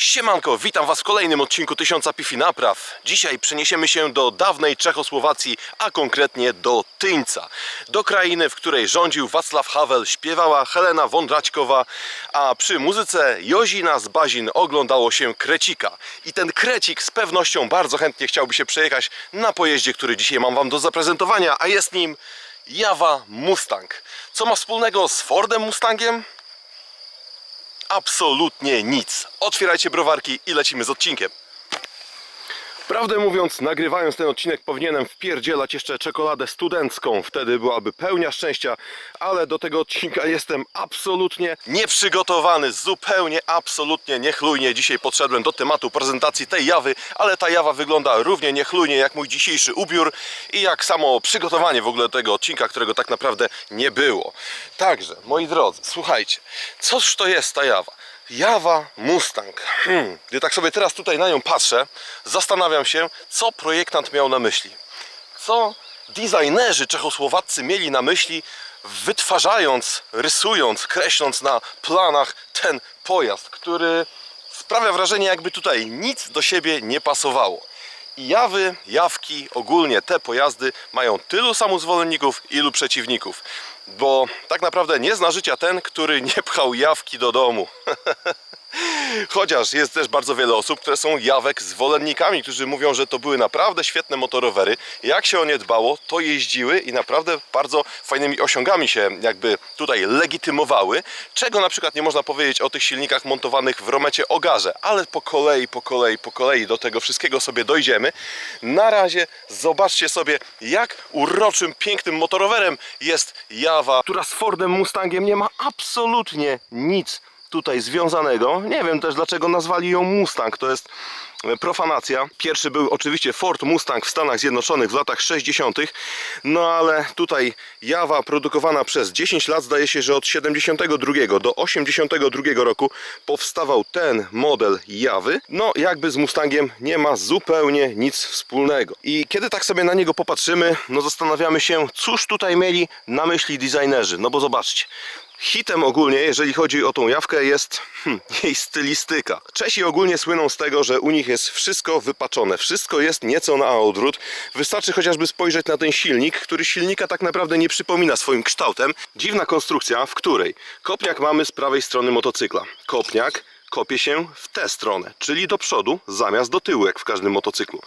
Siemanko, witam Was w kolejnym odcinku Tysiąca Pifi Napraw. Dzisiaj przeniesiemy się do dawnej Czechosłowacji, a konkretnie do Tyńca. Do krainy, w której rządził Wacław Havel, śpiewała Helena Wądraćkowa, a przy muzyce Jozina z Bazin oglądało się Krecika. I ten Krecik z pewnością bardzo chętnie chciałby się przejechać na pojeździe, który dzisiaj mam Wam do zaprezentowania, a jest nim Jawa Mustang. Co ma wspólnego z Fordem Mustangiem? Absolutnie nic. Otwierajcie browarki i lecimy z odcinkiem. Prawdę mówiąc, nagrywając ten odcinek powinienem wpierdzielać jeszcze czekoladę studencką. Wtedy byłaby pełnia szczęścia, ale do tego odcinka jestem absolutnie nieprzygotowany. Zupełnie, absolutnie niechlujnie. Dzisiaj podszedłem do tematu prezentacji tej jawy, ale ta jawa wygląda równie niechlujnie jak mój dzisiejszy ubiór i jak samo przygotowanie w ogóle do tego odcinka, którego tak naprawdę nie było. Także, moi drodzy, słuchajcie, cóż to jest ta jawa? Jawa Mustang. Hmm. Gdy tak sobie teraz tutaj na nią patrzę, zastanawiam się, co projektant miał na myśli. Co designerzy czechosłowaccy mieli na myśli, wytwarzając, rysując, kreśląc na planach ten pojazd, który sprawia wrażenie, jakby tutaj nic do siebie nie pasowało. I jawy, jawki, ogólnie te pojazdy mają tylu samo zwolenników, ilu przeciwników. Bo tak naprawdę nie zna życia ten, który nie pchał jawki do domu. Chociaż jest też bardzo wiele osób, które są jawek zwolennikami, którzy mówią, że to były naprawdę świetne motorowery. Jak się o nie dbało, to jeździły i naprawdę bardzo fajnymi osiągami się jakby tutaj legitymowały. Czego na przykład nie można powiedzieć o tych silnikach montowanych w Romecie Ogarze, ale po kolei, po kolei, po kolei do tego wszystkiego sobie dojdziemy. Na razie zobaczcie sobie, jak uroczym, pięknym motorowerem jest Jawa, która z Fordem Mustangiem nie ma absolutnie nic tutaj związanego. Nie wiem też dlaczego nazwali ją Mustang. To jest profanacja. Pierwszy był oczywiście Ford Mustang w Stanach Zjednoczonych w latach 60. No ale tutaj Jawa produkowana przez 10 lat, zdaje się, że od 72 do 82 roku powstawał ten model Jawy. No jakby z Mustangiem nie ma zupełnie nic wspólnego. I kiedy tak sobie na niego popatrzymy, no zastanawiamy się, cóż tutaj mieli na myśli designerzy. No bo zobaczcie, Hitem ogólnie, jeżeli chodzi o tą jawkę, jest hmm, jej stylistyka. Czesi ogólnie słyną z tego, że u nich jest wszystko wypaczone, wszystko jest nieco na odwrót. Wystarczy chociażby spojrzeć na ten silnik, który silnika tak naprawdę nie przypomina swoim kształtem. Dziwna konstrukcja, w której kopniak mamy z prawej strony motocykla. Kopniak kopie się w tę stronę, czyli do przodu zamiast do tyłu, jak w każdym motocyklu.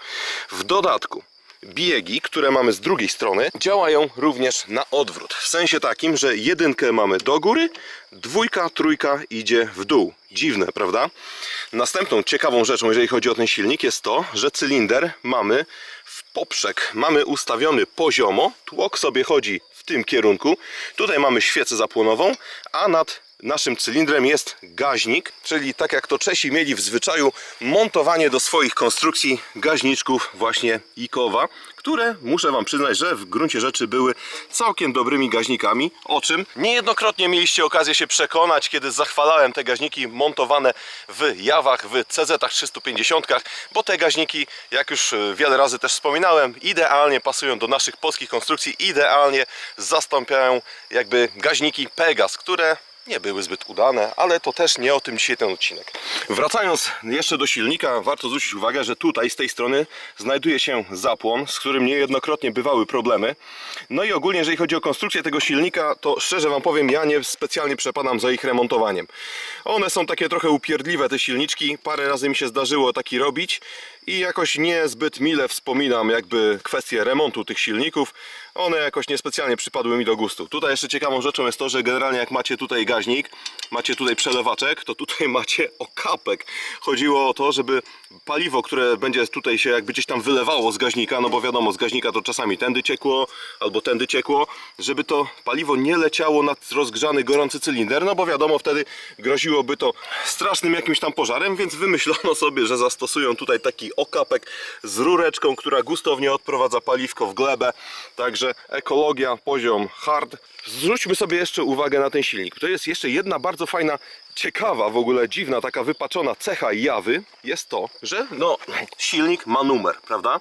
W dodatku biegi, które mamy z drugiej strony, działają również na odwrót. W sensie takim, że jedynkę mamy do góry, dwójka, trójka idzie w dół. Dziwne, prawda? Następną ciekawą rzeczą, jeżeli chodzi o ten silnik, jest to, że cylinder mamy w poprzek. Mamy ustawiony poziomo, tłok sobie chodzi w tym kierunku. Tutaj mamy świecę zapłonową, a nad naszym cylindrem jest gaźnik, czyli tak jak to Czesi mieli w zwyczaju montowanie do swoich konstrukcji gaźniczków właśnie Ikowa, które muszę Wam przyznać, że w gruncie rzeczy były całkiem dobrymi gaźnikami, o czym niejednokrotnie mieliście okazję się przekonać, kiedy zachwalałem te gaźniki montowane w Jawach, w CZ 350, bo te gaźniki, jak już e, wiele razy też wspominałem, idealnie pasują do naszych polskich konstrukcji, idealnie zastąpiają jakby gaźniki Pegas, które nie były zbyt udane, ale to też nie o tym dzisiaj ten odcinek. Wracając jeszcze do silnika, warto zwrócić uwagę, że tutaj z tej strony znajduje się zapłon, z którym niejednokrotnie bywały problemy. No i ogólnie, jeżeli chodzi o konstrukcję tego silnika, to szczerze Wam powiem, ja nie specjalnie przepadam za ich remontowaniem. One są takie trochę upierdliwe, te silniczki. Parę razy mi się zdarzyło taki robić i jakoś niezbyt mile wspominam jakby kwestię remontu tych silników. One jakoś niespecjalnie przypadły mi do gustu. Tutaj jeszcze ciekawą rzeczą jest to, że generalnie jak macie tutaj gaźnik, macie tutaj przelewaczek, to tutaj macie okapek. Chodziło o to, żeby paliwo, które będzie tutaj się jakby gdzieś tam wylewało z gaźnika, no bo wiadomo, z gaźnika to czasami tędy ciekło, albo tędy ciekło, żeby to paliwo nie leciało nad rozgrzany, gorący cylinder, no bo wiadomo, wtedy groziłoby to strasznym jakimś tam pożarem, więc wymyślono sobie, że zastosują tutaj taki okapek z rureczką, która gustownie odprowadza paliwko w glebę, także ekologia, poziom hard. Zwróćmy sobie jeszcze uwagę na ten silnik. To jest jeszcze jedna bardzo fajna ciekawa, w ogóle dziwna, taka wypaczona cecha jawy jest to, że no, silnik ma numer, prawda?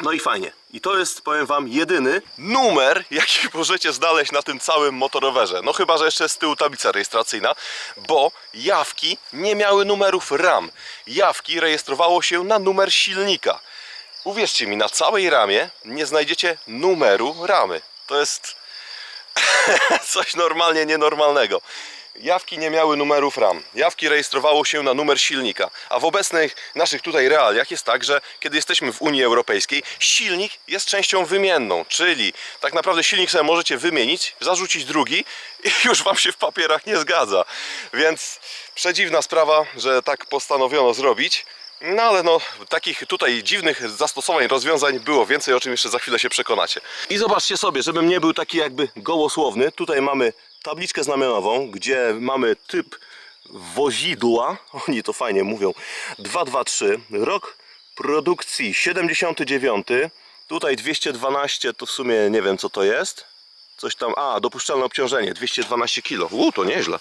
No i fajnie. I to jest, powiem wam, jedyny numer, jaki możecie znaleźć na tym całym motorowerze. No chyba, że jeszcze z tyłu tablica rejestracyjna, bo jawki nie miały numerów RAM. Jawki rejestrowało się na numer silnika. Uwierzcie mi, na całej ramie nie znajdziecie numeru ramy. To jest coś normalnie nienormalnego. Jawki nie miały numerów RAM. Jawki rejestrowało się na numer silnika. A w obecnych naszych tutaj realiach jest tak, że kiedy jesteśmy w Unii Europejskiej, silnik jest częścią wymienną, czyli tak naprawdę silnik sobie możecie wymienić, zarzucić drugi i już wam się w papierach nie zgadza. Więc przedziwna sprawa, że tak postanowiono zrobić. No ale no, takich tutaj dziwnych zastosowań, rozwiązań było więcej, o czym jeszcze za chwilę się przekonacie. I zobaczcie sobie, żebym nie był taki jakby gołosłowny, tutaj mamy tabliczkę znamionową, gdzie mamy typ wozidła, oni to fajnie mówią, 223, rok produkcji 79, tutaj 212 to w sumie nie wiem co to jest, coś tam, a dopuszczalne obciążenie 212 kg, u to nieźle,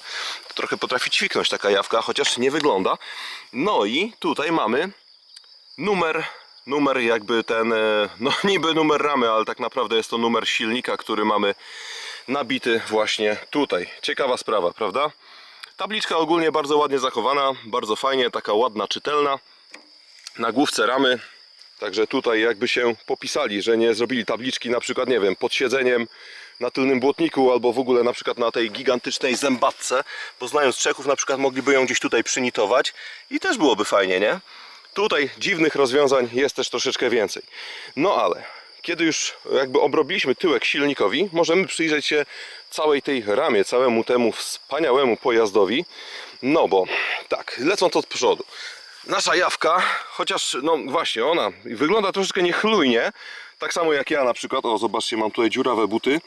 trochę potrafi ćwiknąć taka jawka, chociaż nie wygląda. No i tutaj mamy numer, numer jakby ten, e, no niby numer ramy, ale tak naprawdę jest to numer silnika, który mamy nabity właśnie tutaj. Ciekawa sprawa, prawda? Tabliczka ogólnie bardzo ładnie zachowana, bardzo fajnie, taka ładna, czytelna. Na główce ramy, także tutaj jakby się popisali, że nie zrobili tabliczki na przykład, nie wiem, pod siedzeniem na tylnym błotniku albo w ogóle na przykład na tej gigantycznej zębatce, bo znając Czechów na przykład mogliby ją gdzieś tutaj przynitować i też byłoby fajnie, nie? Tutaj dziwnych rozwiązań jest też troszeczkę więcej. No ale kiedy już jakby obrobiliśmy tyłek silnikowi, możemy przyjrzeć się całej tej ramie, całemu temu wspaniałemu pojazdowi. No bo tak, lecąc od przodu. Nasza jawka, chociaż no właśnie ona wygląda troszeczkę niechlujnie, tak samo jak ja na przykład, o zobaczcie mam tutaj dziurawe buty.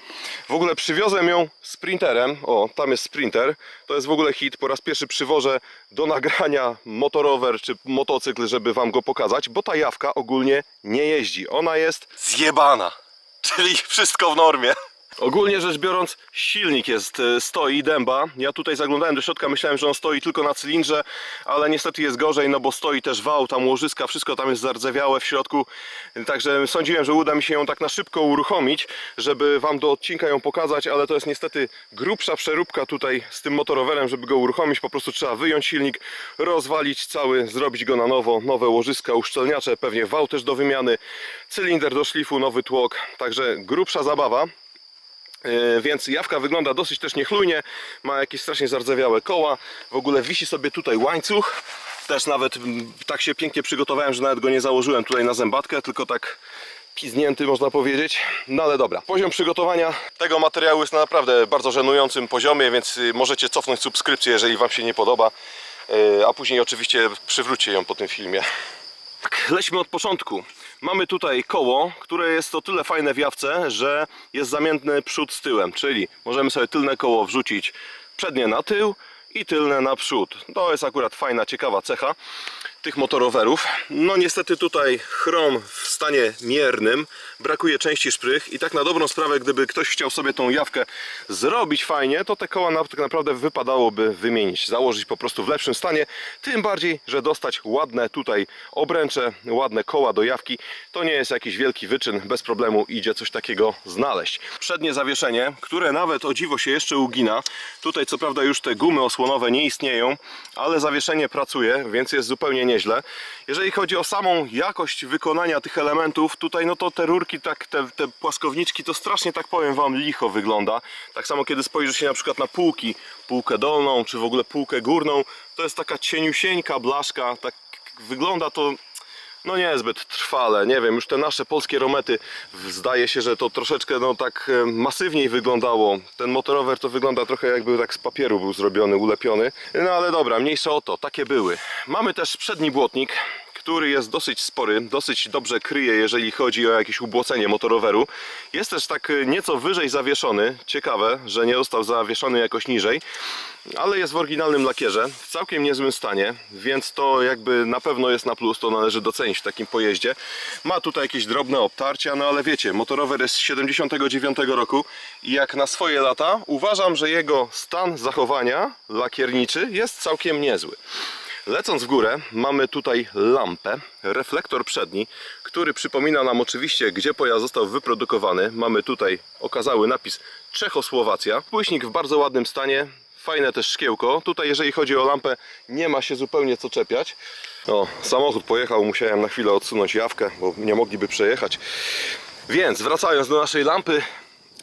W ogóle przywiozłem ją sprinterem, o tam jest sprinter, to jest w ogóle hit, po raz pierwszy przywożę do nagrania motorower czy motocykl, żeby wam go pokazać, bo ta jawka ogólnie nie jeździ, ona jest zjebana, czyli wszystko w normie. Ogólnie rzecz biorąc, silnik jest, e, stoi dęba. Ja tutaj zaglądałem do środka, myślałem, że on stoi tylko na cylindrze, ale niestety jest gorzej, no bo stoi też wał, tam łożyska, wszystko tam jest zardzewiałe w środku. Także sądziłem, że uda mi się ją tak na szybko uruchomić, żeby wam do odcinka ją pokazać, ale to jest niestety grubsza przeróbka tutaj z tym motorowerem, żeby go uruchomić. Po prostu trzeba wyjąć silnik, rozwalić cały, zrobić go na nowo, nowe łożyska, uszczelniacze, pewnie wał też do wymiany, cylinder do szlifu, nowy tłok. Także grubsza zabawa. Yy, Więc jawka wygląda dosyć też niechlujnie, ma jakieś strasznie zardzewiałe koła, w ogóle wisi sobie tutaj łańcuch, też nawet mm, tak się pięknie przygotowałem, że nawet go nie założyłem tutaj na zębatkę, tylko tak piznięty można powiedzieć, no ale dobra. Poziom przygotowania tego materiału jest na naprawdę bardzo żenującym poziomie, więc y, możecie cofnąć subskrypcję, jeżeli Wam się nie podoba, Yy, a później oczywiście przywróćcie ją po tym filmie. Tak, lećmy od początku. Mamy tutaj koło, które jest o tyle fajne w jawce, że jest zamienny przód z tyłem, czyli możemy sobie tylne koło wrzucić przednie na tył i tylne na przód. To jest akurat fajna, ciekawa cecha tych motorowerów. No niestety tutaj chrom w stanie miernym, brakuje części szprych i tak na dobrą sprawę, gdyby ktoś chciał sobie tą jawkę zrobić fajnie, to te koła tak naprawdę wypadałoby wymienić, założyć po prostu w lepszym stanie, tym bardziej, że dostać ładne tutaj obręcze, ładne koła do jawki, to nie jest jakiś wielki wyczyn, bez problemu idzie coś takiego znaleźć. Przednie zawieszenie, które nawet o dziwo się jeszcze ugina, tutaj co prawda już te gumy osłonowe nie istnieją, ale zawieszenie pracuje, więc jest zupełnie nieźle. Jeżeli chodzi o samą jakość wykonania tych elementów, tutaj no to te rurki, tak, te, te płaskowniczki, to strasznie tak powiem Wam licho wygląda. Tak samo kiedy spojrzy się na przykład na półki, półkę dolną, czy w ogóle półkę górną, to jest taka cieniusieńka blaszka, tak wygląda to no niezbyt trwale, nie wiem, już te nasze polskie romety zdaje się, że to troszeczkę no tak e, masywniej wyglądało. Ten motorower to wygląda trochę jakby tak z papieru był zrobiony, ulepiony. No ale dobra, mniejsza o to, takie były. Mamy też przedni błotnik, który jest dosyć spory, dosyć dobrze kryje, jeżeli chodzi o jakieś ubłocenie motoroweru. Jest też tak e, nieco wyżej zawieszony. Ciekawe, że nie został zawieszony jakoś niżej, ale jest w oryginalnym lakierze, w całkiem niezłym stanie, więc to jakby na pewno jest na plus, to należy docenić w takim pojeździe. Ma tutaj jakieś drobne obtarcia, no ale wiecie, motorower jest z 79 roku i jak na swoje lata uważam, że jego stan zachowania lakierniczy jest całkiem niezły. Lecąc w górę, mamy tutaj lampę, reflektor przedni, który przypomina nam oczywiście, gdzie pojazd został wyprodukowany. Mamy tutaj okazały napis Czechosłowacja. Płyśnik w bardzo ładnym stanie, fajne też szkiełko. Tutaj, jeżeli chodzi o lampę, nie ma się zupełnie co czepiać. O, samochód pojechał, musiałem na chwilę odsunąć jawkę, bo nie mogliby przejechać. Więc wracając do naszej lampy,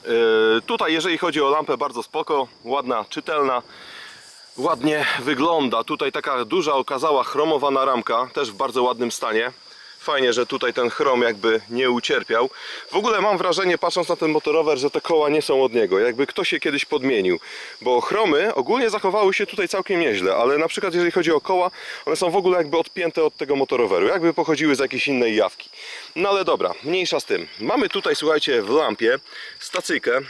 yy, tutaj jeżeli chodzi o lampę, bardzo spoko, ładna, czytelna ładnie wygląda. Tutaj taka duża, okazała chromowana ramka, też w bardzo ładnym stanie. Fajnie, że tutaj ten chrom jakby nie ucierpiał. W ogóle mam wrażenie, patrząc na ten motorower, że te koła nie są od niego. Jakby ktoś się kiedyś podmienił. Bo chromy ogólnie zachowały się tutaj całkiem nieźle, ale na przykład jeżeli chodzi o koła, one są w ogóle jakby odpięte od tego motoroweru. Jakby pochodziły z jakiejś innej jawki. No ale dobra, mniejsza z tym. Mamy tutaj, słuchajcie, w lampie stacyjkę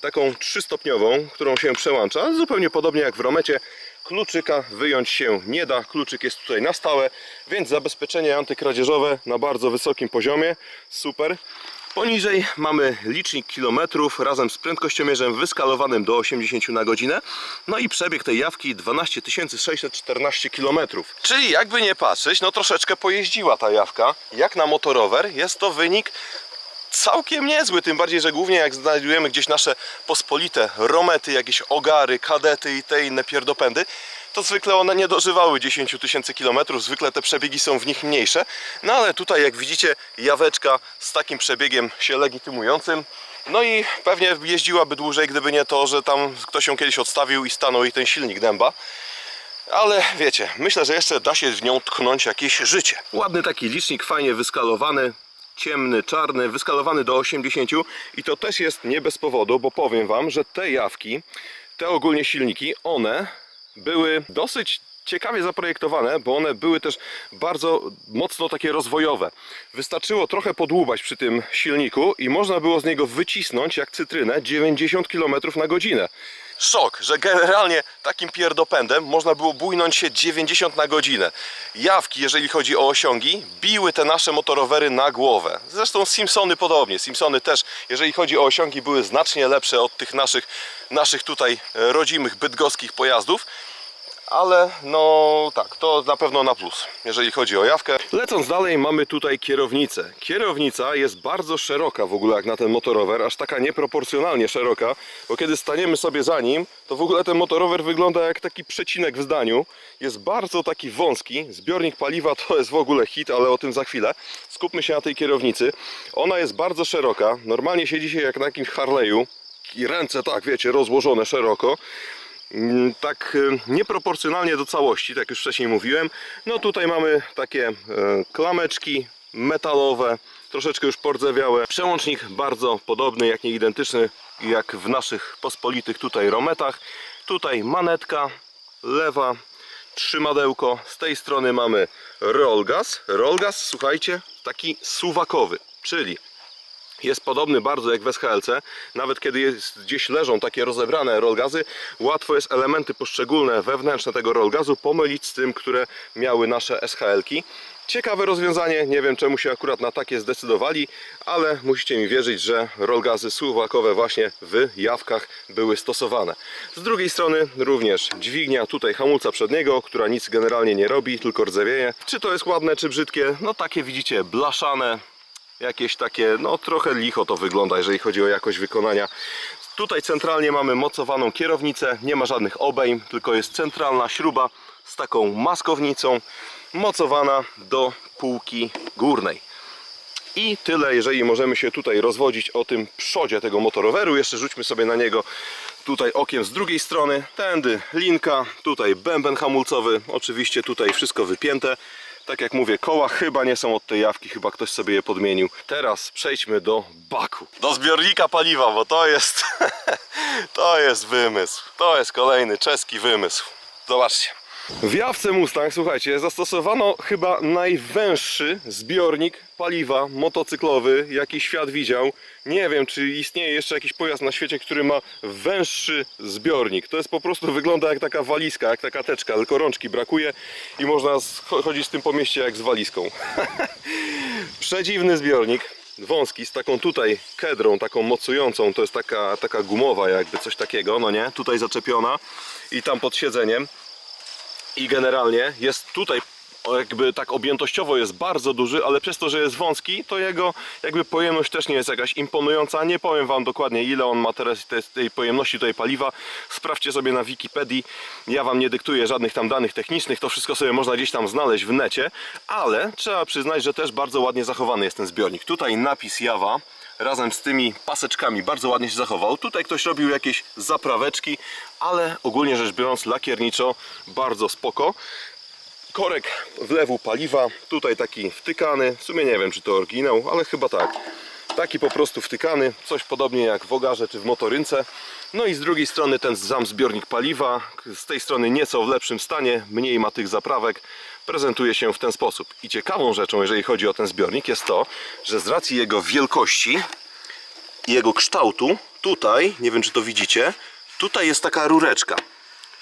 taką trzystopniową, którą się przełącza, zupełnie podobnie jak w Romecie. Kluczyka wyjąć się nie da, kluczyk jest tutaj na stałe, więc zabezpieczenie antykradzieżowe na bardzo wysokim poziomie, super. Poniżej mamy licznik kilometrów razem z prędkościomierzem wyskalowanym do 80 na godzinę. No i przebieg tej jawki 12 614 km. Czyli jakby nie patrzeć, no troszeczkę pojeździła ta jawka. Jak na motorower jest to wynik całkiem niezły, tym bardziej, że głównie jak znajdujemy gdzieś nasze pospolite romety, jakieś ogary, kadety i te inne pierdopędy, to zwykle one nie dożywały 10 tysięcy kilometrów, zwykle te przebiegi są w nich mniejsze, no ale tutaj jak widzicie jaweczka z takim przebiegiem się legitymującym, no i pewnie jeździłaby dłużej, gdyby nie to, że tam ktoś ją kiedyś odstawił i stanął i ten silnik dęba. Ale wiecie, myślę, że jeszcze da się w nią tknąć jakieś życie. Ładny taki licznik, fajnie wyskalowany, ciemny, czarny, wyskalowany do 80 i to też jest nie bez powodu, bo powiem Wam, że te jawki, te ogólnie silniki, one były dosyć ciekawie zaprojektowane, bo one były też bardzo mocno takie rozwojowe. Wystarczyło trochę podłubać przy tym silniku i można było z niego wycisnąć jak cytrynę 90 km na godzinę. Szok, że generalnie takim pierdopędem można było bujnąć się 90 na godzinę. Jawki, jeżeli chodzi o osiągi, biły te nasze motorowery na głowę. Zresztą Simpsony podobnie. Simpsony też, jeżeli chodzi o osiągi, były znacznie lepsze od tych naszych, naszych tutaj e, rodzimych bydgoskich pojazdów. Ale no tak, to na pewno na plus, jeżeli chodzi o jawkę. Lecąc dalej, mamy tutaj kierownicę. Kierownica jest bardzo szeroka w ogóle jak na ten motorower, aż taka nieproporcjonalnie szeroka, bo kiedy staniemy sobie za nim, to w ogóle ten motorower wygląda jak taki przecinek w zdaniu. Jest bardzo taki wąski, zbiornik paliwa to jest w ogóle hit, ale o tym za chwilę. Skupmy się na tej kierownicy. Ona jest bardzo szeroka, normalnie siedzi się jak na jakimś Harley'u. I ręce tak, wiecie, rozłożone szeroko tak y, nieproporcjonalnie do całości, tak już wcześniej mówiłem. No tutaj mamy takie e, klameczki metalowe, troszeczkę już pordzewiałe. Przełącznik bardzo podobny, jak nie identyczny, jak w naszych pospolitych tutaj rometach. Tutaj manetka lewa, trzymadełko. Z tej strony mamy rollgas. Rollgas, słuchajcie, taki suwakowy, czyli jest podobny bardzo jak w SHLC. Nawet kiedy jest, gdzieś leżą takie rozebrane rollgazy, łatwo jest elementy poszczególne wewnętrzne tego rollgazu pomylić z tym, które miały nasze SHL-ki. Ciekawe rozwiązanie, nie wiem czemu się akurat na takie zdecydowali, ale musicie mi wierzyć, że rollgazy suwakowe właśnie w jawkach były stosowane. Z drugiej strony również dźwignia tutaj hamulca przedniego, która nic generalnie nie robi, tylko rdzewieje. Czy to jest ładne, czy brzydkie? No takie widzicie, blaszane, jakieś takie, no trochę licho to wygląda, jeżeli chodzi o jakość wykonania. Tutaj centralnie mamy mocowaną kierownicę, nie ma żadnych obejm, tylko jest centralna śruba z taką maskownicą mocowana do półki górnej. I tyle, jeżeli możemy się tutaj rozwodzić o tym przodzie tego motoroweru. Jeszcze rzućmy sobie na niego tutaj okiem z drugiej strony. Tędy linka, tutaj bęben hamulcowy, oczywiście tutaj wszystko wypięte. Tak jak mówię, koła chyba nie są od tej jawki, chyba ktoś sobie je podmienił. Teraz przejdźmy do baku. Do zbiornika paliwa, bo to jest to jest wymysł. To jest kolejny czeski wymysł. Zobaczcie. W jawce Mustang, słuchajcie, zastosowano chyba najwęższy zbiornik paliwa motocyklowy, jaki świat widział. Nie wiem, czy istnieje jeszcze jakiś pojazd na świecie, który ma węższy zbiornik. To jest po prostu, wygląda jak taka walizka, jak taka teczka, tylko rączki brakuje i można chodzić z tym po mieście jak z walizką. Przedziwny zbiornik, wąski, z taką tutaj kedrą, taką mocującą, to jest taka, taka gumowa jakby, coś takiego, no nie? Tutaj zaczepiona i tam pod siedzeniem i generalnie jest tutaj jakby tak objętościowo jest bardzo duży, ale przez to, że jest wąski, to jego jakby pojemność też nie jest jakaś imponująca. Nie powiem Wam dokładnie ile on ma teraz tej, pojemności tutaj paliwa. Sprawdźcie sobie na Wikipedii. Ja Wam nie dyktuję żadnych tam danych technicznych, to wszystko sobie można gdzieś tam znaleźć w necie, ale trzeba przyznać, że też bardzo ładnie zachowany jest ten zbiornik. Tutaj napis Jawa razem z tymi paseczkami bardzo ładnie się zachował. Tutaj ktoś robił jakieś zapraweczki, ale ogólnie rzecz biorąc lakierniczo bardzo spoko korek wlewu paliwa, tutaj taki wtykany, w sumie nie wiem czy to oryginał, ale chyba tak. Taki po prostu wtykany, coś podobnie jak w ogarze czy w motorynce. No i z drugiej strony ten sam zbiornik paliwa, z tej strony nieco w lepszym stanie, mniej ma tych zaprawek, prezentuje się w ten sposób. I ciekawą rzeczą, jeżeli chodzi o ten zbiornik, jest to, że z racji jego wielkości i jego kształtu, tutaj, nie wiem czy to widzicie, tutaj jest taka rureczka.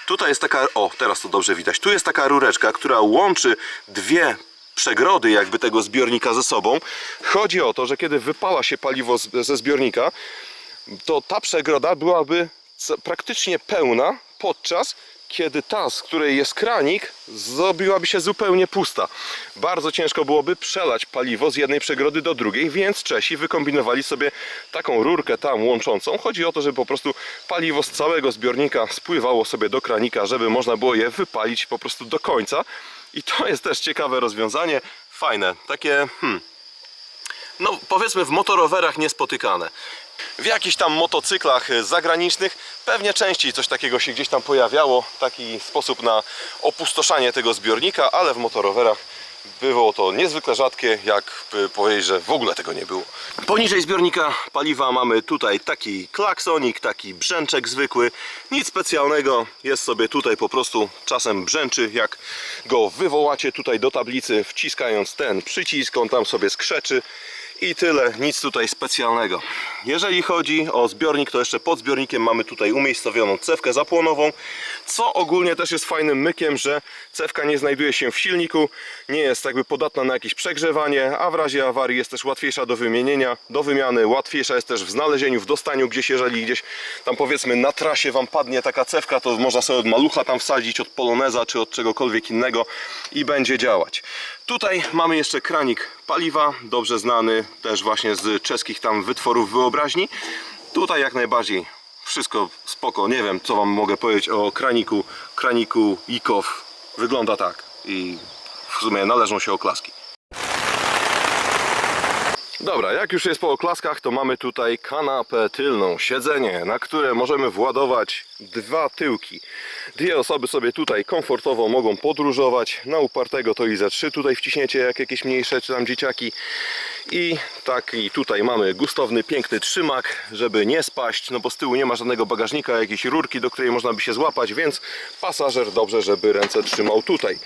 Tutaj jest taka, o teraz to dobrze widać, tu jest taka rureczka, która łączy dwie przegrody jakby tego zbiornika ze sobą. Chodzi o to, że kiedy wypala się paliwo ze zbiornika, to ta przegroda byłaby praktycznie pełna, podczas kiedy ta, z której jest kranik, zrobiłaby się zupełnie pusta. Bardzo ciężko byłoby przelać paliwo z jednej przegrody do drugiej, więc Czesi wykombinowali sobie taką rurkę tam łączącą. Chodzi o to, żeby po prostu paliwo z całego zbiornika spływało sobie do kranika, żeby można było je wypalić po prostu do końca. I to jest też ciekawe rozwiązanie, fajne, takie hmm, no powiedzmy w motorowerach niespotykane. W jakichś tam motocyklach e, zagranicznych pewnie częściej coś takiego się gdzieś tam pojawiało, taki sposób na opustoszanie tego zbiornika, ale w motorowerach było to niezwykle rzadkie, jak by powiedzieć, że w ogóle tego nie było. Poniżej zbiornika paliwa mamy tutaj taki klaksonik, taki brzęczek zwykły, nic specjalnego, jest sobie tutaj po prostu czasem brzęczy, jak go wywołacie tutaj do tablicy, wciskając ten przycisk, on tam sobie skrzeczy i tyle, nic tutaj specjalnego. Jeżeli chodzi o zbiornik, to jeszcze pod zbiornikiem mamy tutaj umiejscowioną cewkę zapłonową, co ogólnie też jest fajnym mykiem, że cewka nie znajduje się w silniku, nie jest jakby podatna na jakieś przegrzewanie, a w razie awarii jest też łatwiejsza do wymienienia, do wymiany, łatwiejsza jest też w znalezieniu, w dostaniu gdzieś, jeżeli gdzieś tam powiedzmy na trasie Wam padnie taka cewka, to można sobie od malucha tam wsadzić, od poloneza czy od czegokolwiek innego i będzie działać. Tutaj mamy jeszcze kranik paliwa, dobrze znany też właśnie z czeskich tam wytworów wyobraźni. Tutaj jak najbardziej wszystko spoko, nie wiem co wam mogę powiedzieć o kraniku, kraniku Ikow. Wygląda tak i w sumie należą się oklaski. Dobra, jak już jest po oklaskach, to mamy tutaj kanapę tylną, siedzenie, na które możemy władować dwa tyłki. Dwie osoby sobie tutaj komfortowo mogą podróżować. Na upartego to i ze trzy tutaj wciśniecie, jak jakieś mniejsze czy tam dzieciaki. I taki tutaj mamy gustowny, piękny trzymak, żeby nie spaść, no bo z tyłu nie ma żadnego bagażnika, jakiejś rurki, do której można by się złapać, więc pasażer dobrze, żeby ręce trzymał tutaj.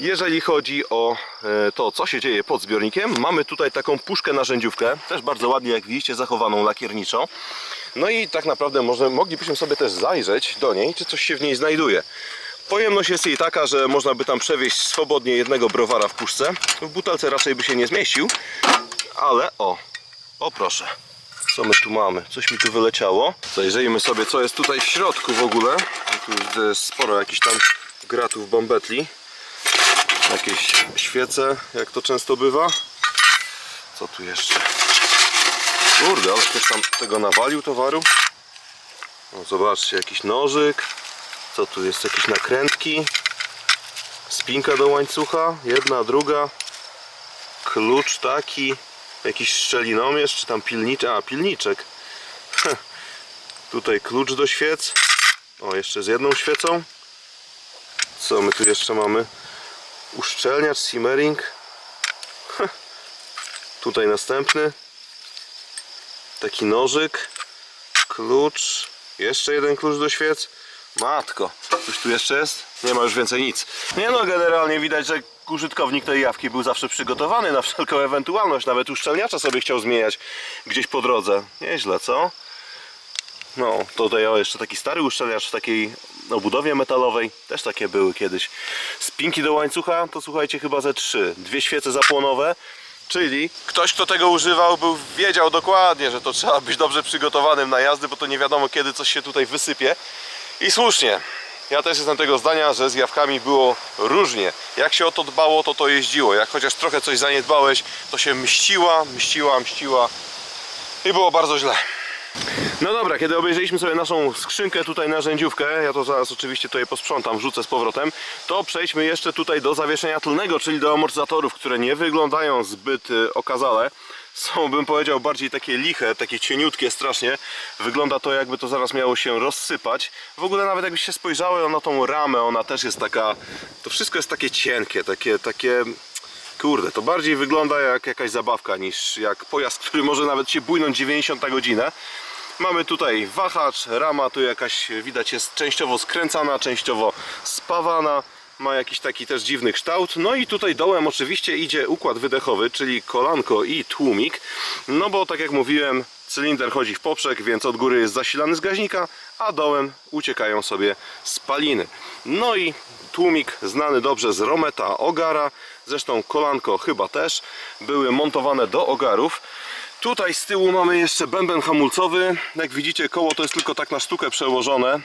Jeżeli chodzi o e, to, co się dzieje pod zbiornikiem, mamy tutaj taką puszkę narzędziówkę, też bardzo ładnie, jak widzicie, zachowaną lakierniczo. No i tak naprawdę może, moglibyśmy sobie też zajrzeć do niej, czy coś się w niej znajduje. Pojemność jest jej taka, że można by tam przewieźć swobodnie jednego browara w puszce. W butelce raczej by się nie zmieścił, ale o, o proszę. Co my tu mamy? Coś mi tu wyleciało. Zajrzyjmy sobie, co jest tutaj w środku w ogóle. Tu jest sporo jakichś tam gratów bombetli. Jakieś świece, jak to często bywa. Co tu jeszcze? Kurde, ale ktoś tam tego nawalił towaru. No zobaczcie, jakiś nożyk. Co tu jest? Jakieś nakrętki. Spinka do łańcucha. Jedna, druga. Klucz taki. Jakiś szczelinomierz, czy tam pilniczek. A, pilniczek. Tutaj klucz do świec. O, jeszcze z jedną świecą. Co my tu jeszcze mamy? Uszczelniacz, simmering. Tutaj następny. Taki nożyk. Klucz. Jeszcze jeden klucz do świec. Matko, coś tu jeszcze jest? Nie ma już więcej nic. Nie no, generalnie widać, że użytkownik tej jawki był zawsze przygotowany na wszelką ewentualność. Nawet uszczelniacza sobie chciał zmieniać gdzieś po drodze. Nieźle, co? No, tutaj o, jeszcze taki stary uszczelniacz w takiej obudowie metalowej. Też takie były kiedyś. Spinki do łańcucha to słuchajcie chyba ze trzy. Dwie świece zapłonowe. Czyli ktoś, kto tego używał, był, wiedział dokładnie, że to trzeba być dobrze przygotowanym na jazdy, bo to nie wiadomo kiedy coś się tutaj wysypie. I słusznie. Ja też jestem tego zdania, że z jawkami było różnie. Jak się o to dbało, to to jeździło. Jak chociaż trochę coś zaniedbałeś, to się mściła, mściła, mściła i było bardzo źle. No dobra, kiedy obejrzeliśmy sobie naszą skrzynkę tutaj narzędziówkę, ja to zaraz oczywiście tutaj posprzątam, wrzucę z powrotem, to przejdźmy jeszcze tutaj do zawieszenia tylnego, czyli do amortyzatorów, które nie wyglądają zbyt y, okazale. Są, bym powiedział, bardziej takie liche, takie cieniutkie strasznie. Wygląda to jakby to zaraz miało się rozsypać. W ogóle nawet jakbyście spojrzały na tą ramę, ona też jest taka, to wszystko jest takie cienkie, takie, takie Kurde, to bardziej wygląda jak jakaś zabawka niż jak pojazd, który może nawet się bujnąć 90 na godzinę. Mamy tutaj wahacz, rama tu jakaś widać jest częściowo skręcana, częściowo spawana. Ma jakiś taki też dziwny kształt. No i tutaj dołem oczywiście idzie układ wydechowy, czyli kolanko i tłumik. No bo tak jak mówiłem, cylinder chodzi w poprzek, więc od góry jest zasilany z gaźnika, a dołem uciekają sobie spaliny. No i tłumik znany dobrze z Rometa Ogara, zresztą kolanko chyba też, były montowane do ogarów. Tutaj z tyłu mamy jeszcze bęben hamulcowy. Jak widzicie koło to jest tylko tak na sztukę przełożone.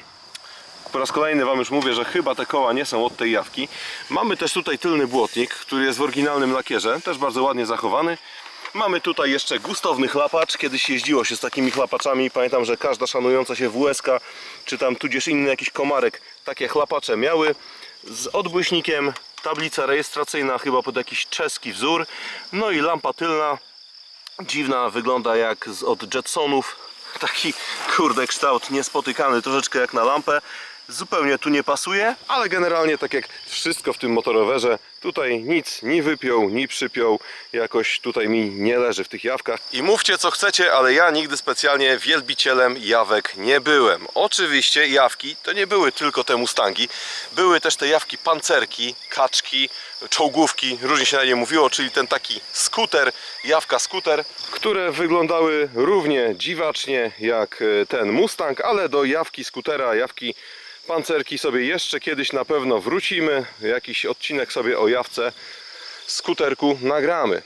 Po raz kolejny Wam już mówię, że chyba te koła nie są od tej jawki. Mamy też tutaj tylny błotnik, który jest w oryginalnym lakierze, też bardzo ładnie zachowany. Mamy tutaj jeszcze gustowny chlapacz. Kiedyś jeździło się z takimi chlapaczami. Pamiętam, że każda szanująca się WSK, czy tam tudzież inny jakiś komarek, takie chlapacze miały. Z odbłyśnikiem, tablica rejestracyjna chyba pod jakiś czeski wzór. No i lampa tylna. Dziwna, wygląda jak z, od Jetsonów. Taki kurde kształt niespotykany, troszeczkę jak na lampę. Zupełnie tu nie pasuje, ale generalnie tak jak wszystko w tym motorowerze, tutaj nic ni wypiął, ni przypiął, jakoś tutaj mi nie leży w tych jawkach. I mówcie co chcecie, ale ja nigdy specjalnie wielbicielem jawek nie byłem. Oczywiście jawki to nie były tylko te Mustangi, były też te jawki pancerki, kaczki, czołgówki, różnie się na nie mówiło, czyli ten taki skuter, jawka skuter, które wyglądały równie dziwacznie jak e, ten Mustang, ale do jawki skutera, jawki pancerki sobie jeszcze kiedyś na pewno wrócimy. Jakiś odcinek sobie o jawce skuterku nagramy.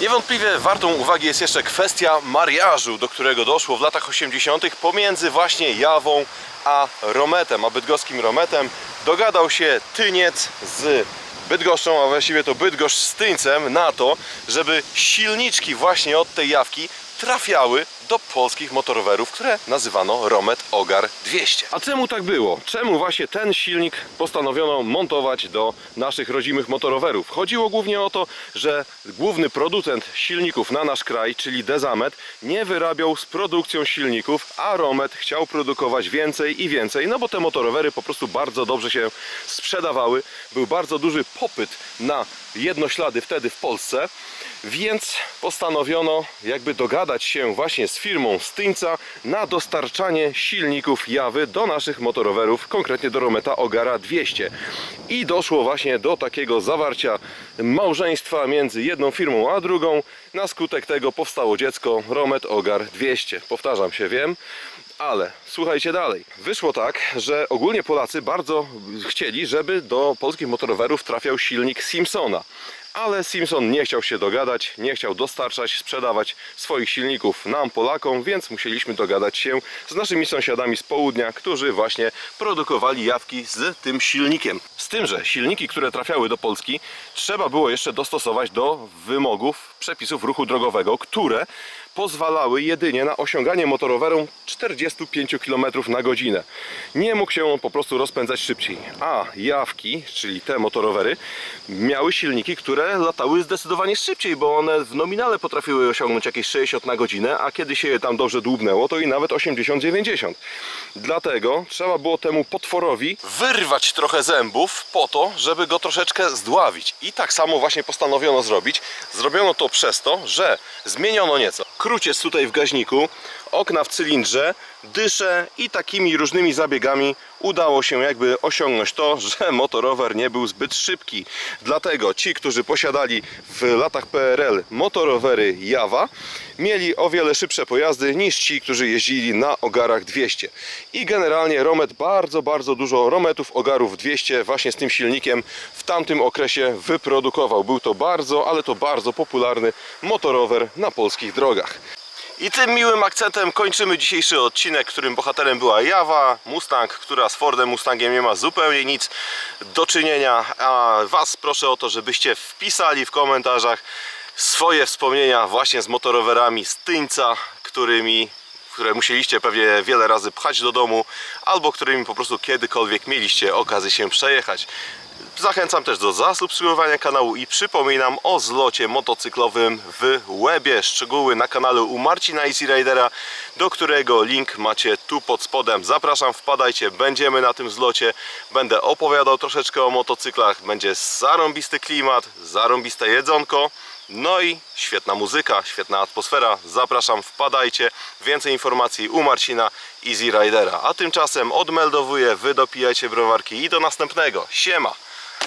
Niewątpliwie wartą uwagi jest jeszcze kwestia mariażu, do którego doszło w latach 80. pomiędzy właśnie Jawą a Rometem, a bydgoskim Rometem. Dogadał się Tyniec z Bydgoszczą, a właściwie to Bydgoszcz z Tyńcem na to, żeby silniczki właśnie od tej Jawki trafiały do polskich motorowerów, które nazywano Romet Ogar 200. A czemu tak było? Czemu właśnie ten silnik postanowiono montować do naszych rodzimych motorowerów? Chodziło głównie o to, że główny producent silników na nasz kraj, czyli Dezamet, nie wyrabiał z produkcją silników, a Romet chciał produkować więcej i więcej, no bo te motorowery po prostu bardzo dobrze się sprzedawały. Był bardzo duży popyt na jednoślady wtedy w Polsce, więc postanowiono jakby dogadać się właśnie z firmą Styńca na dostarczanie silników Jawy do naszych motorowerów, konkretnie do Rometa Ogara 200. I doszło właśnie do takiego zawarcia małżeństwa między jedną firmą a drugą. Na skutek tego powstało dziecko Romet Ogar 200. Powtarzam się, wiem. Ale słuchajcie dalej. Wyszło tak, że ogólnie Polacy bardzo chcieli, żeby do polskich motorowerów trafiał silnik Simpsona. Ale Simpson nie chciał się dogadać, nie chciał dostarczać, sprzedawać swoich silników nam, Polakom, więc musieliśmy dogadać się z naszymi sąsiadami z południa, którzy właśnie produkowali jawki z tym silnikiem. Z tym, że silniki, które trafiały do Polski, trzeba było jeszcze dostosować do wymogów przepisów ruchu drogowego, które pozwalały jedynie na osiąganie motorowerą 45 km na godzinę. Nie mógł się on po prostu rozpędzać szybciej. A jawki, czyli te motorowery, miały silniki, które latały zdecydowanie szybciej, bo one w nominale potrafiły osiągnąć jakieś 60 na godzinę, a kiedy się je tam dobrze dłubnęło, to i nawet 80-90. Dlatego trzeba było temu potworowi wyrwać trochę zębów po to, żeby go troszeczkę zdławić. I tak samo właśnie postanowiono zrobić. Zrobiono to przez to, że zmieniono nieco kruciec tutaj w gaźniku, okna w cylindrze, dysze i takimi różnymi zabiegami udało się jakby osiągnąć to, że motorower nie był zbyt szybki. Dlatego ci, którzy posiadali w latach PRL motorowery Jawa, mieli o wiele szybsze pojazdy niż ci, którzy jeździli na ogarach 200. I generalnie Romet bardzo, bardzo dużo Rometów ogarów 200 właśnie z tym silnikiem w tamtym okresie wyprodukował. Był to bardzo, ale to bardzo popularny motorower na polskich drogach. I tym miłym akcentem kończymy dzisiejszy odcinek, którym bohaterem była Jawa, Mustang, która z Fordem Mustangiem nie ma zupełnie nic do czynienia. A Was proszę o to, żebyście wpisali w komentarzach swoje wspomnienia właśnie z motorowerami z Tyńca, którymi które musieliście pewnie wiele razy pchać do domu, albo którymi po prostu kiedykolwiek mieliście okazję się przejechać. Zachęcam też do zasubskrybowania kanału i przypominam o zlocie motocyklowym w Łebie. Szczegóły na kanale u Marcina Easy Ridera, do którego link macie tu pod spodem. Zapraszam, wpadajcie, będziemy na tym zlocie. Będę opowiadał troszeczkę o motocyklach, będzie zarąbisty klimat, zarąbiste jedzonko. No i świetna muzyka, świetna atmosfera. Zapraszam, wpadajcie. Więcej informacji u Marcina Easy Ridera. A tymczasem odmeldowuję, wy dopijajcie browarki i do następnego. Siema!